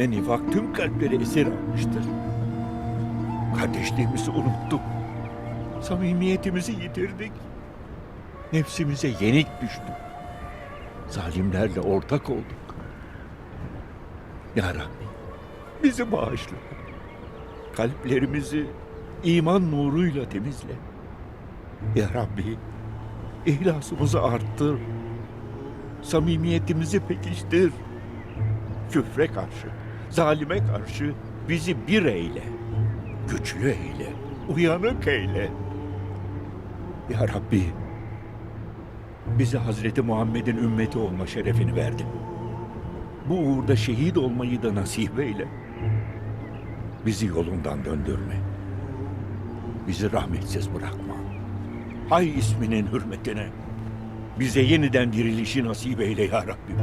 fitne nifak tüm kalpleri esir almıştır. Kardeşliğimizi unuttuk. Samimiyetimizi yitirdik. Nefsimize yenik düştük. Zalimlerle ortak olduk. Ya Rabbi bizi bağışla. Kalplerimizi iman nuruyla temizle. Ya Rabbi ihlasımızı arttır. Samimiyetimizi pekiştir. Küfre karşı, zalime karşı bizi bir eyle. Güçlü eyle, uyanık eyle. Ya Rabbi bize Hazreti Muhammed'in ümmeti olma şerefini verdin. Bu uğurda şehit olmayı da nasip eyle. Bizi yolundan döndürme. Bizi rahmetsiz bırakma. Hay isminin hürmetine. Bize yeniden dirilişi nasip eyle ya Rabbim.